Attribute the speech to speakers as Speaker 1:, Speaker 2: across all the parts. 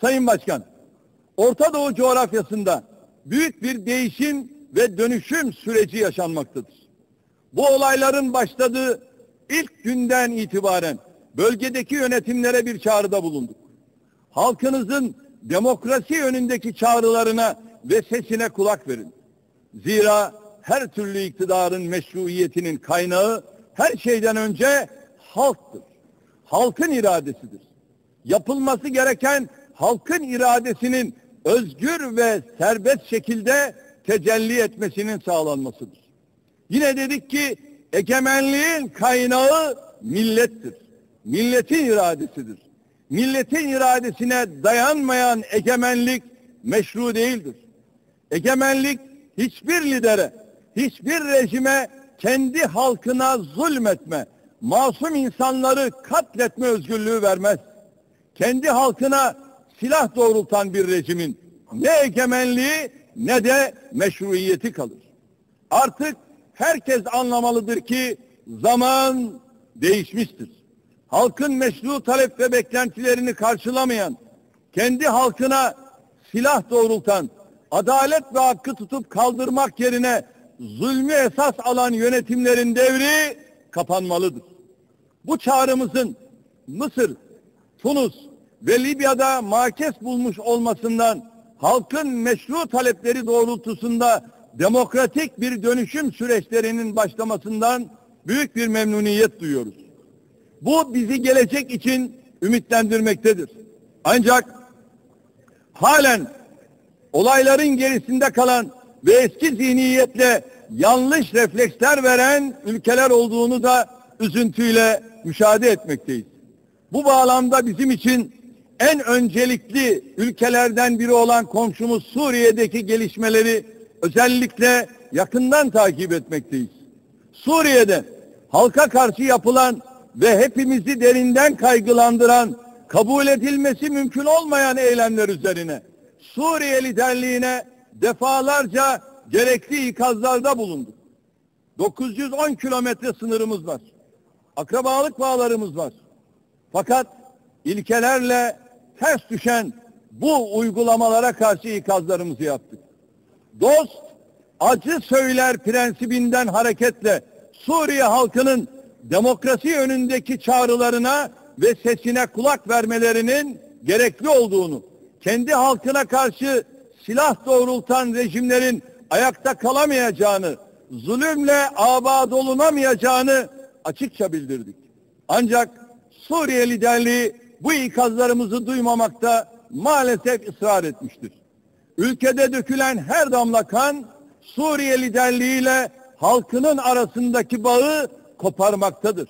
Speaker 1: Sayın Başkan, Orta Doğu coğrafyasında büyük bir değişim ve dönüşüm süreci yaşanmaktadır. Bu olayların başladığı ilk günden itibaren bölgedeki yönetimlere bir çağrıda bulunduk. Halkınızın demokrasi yönündeki çağrılarına ve sesine kulak verin. Zira her türlü iktidarın meşruiyetinin kaynağı her şeyden önce halktır. Halkın iradesidir. Yapılması gereken halkın iradesinin özgür ve serbest şekilde tecelli etmesinin sağlanmasıdır. Yine dedik ki egemenliğin kaynağı millettir. Milletin iradesidir. Milletin iradesine dayanmayan egemenlik meşru değildir. Egemenlik hiçbir lidere, hiçbir rejime kendi halkına zulmetme, masum insanları katletme özgürlüğü vermez. Kendi halkına silah doğrultan bir rejimin ne egemenliği ne de meşruiyeti kalır. Artık herkes anlamalıdır ki zaman değişmiştir. Halkın meşru talep ve beklentilerini karşılamayan, kendi halkına silah doğrultan, adalet ve hakkı tutup kaldırmak yerine zulmü esas alan yönetimlerin devri kapanmalıdır. Bu çağrımızın Mısır, Tunus ve Libya'da makes bulmuş olmasından halkın meşru talepleri doğrultusunda demokratik bir dönüşüm süreçlerinin başlamasından büyük bir memnuniyet duyuyoruz. Bu bizi gelecek için ümitlendirmektedir. Ancak halen olayların gerisinde kalan ve eski zihniyetle yanlış refleksler veren ülkeler olduğunu da üzüntüyle müşahede etmekteyiz. Bu bağlamda bizim için en öncelikli ülkelerden biri olan komşumuz Suriye'deki gelişmeleri özellikle yakından takip etmekteyiz. Suriye'de halka karşı yapılan ve hepimizi derinden kaygılandıran, kabul edilmesi mümkün olmayan eylemler üzerine Suriye liderliğine defalarca gerekli ikazlarda bulunduk. 910 kilometre sınırımız var. Akrabalık bağlarımız var. Fakat ilkelerle ters düşen bu uygulamalara karşı ikazlarımızı yaptık. Dost acı söyler prensibinden hareketle Suriye halkının demokrasi yönündeki çağrılarına ve sesine kulak vermelerinin gerekli olduğunu, kendi halkına karşı silah doğrultan rejimlerin ayakta kalamayacağını, zulümle abad olunamayacağını açıkça bildirdik. Ancak Suriye liderliği bu ikazlarımızı duymamakta maalesef ısrar etmiştir. Ülkede dökülen her damla kan Suriye liderliğiyle halkının arasındaki bağı koparmaktadır.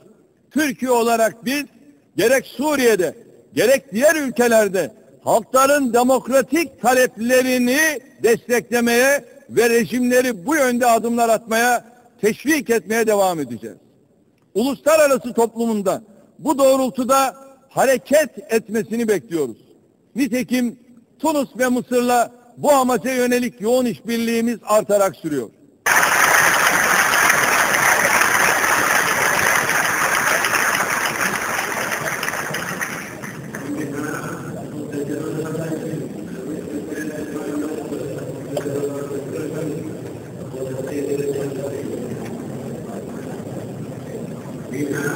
Speaker 1: Türkiye olarak biz gerek Suriye'de gerek diğer ülkelerde halkların demokratik taleplerini desteklemeye ve rejimleri bu yönde adımlar atmaya teşvik etmeye devam edeceğiz. Uluslararası toplumunda bu doğrultuda hareket etmesini bekliyoruz. Nitekim Tunus ve Mısır'la bu amaca yönelik yoğun işbirliğimiz artarak sürüyor.
Speaker 2: Amen.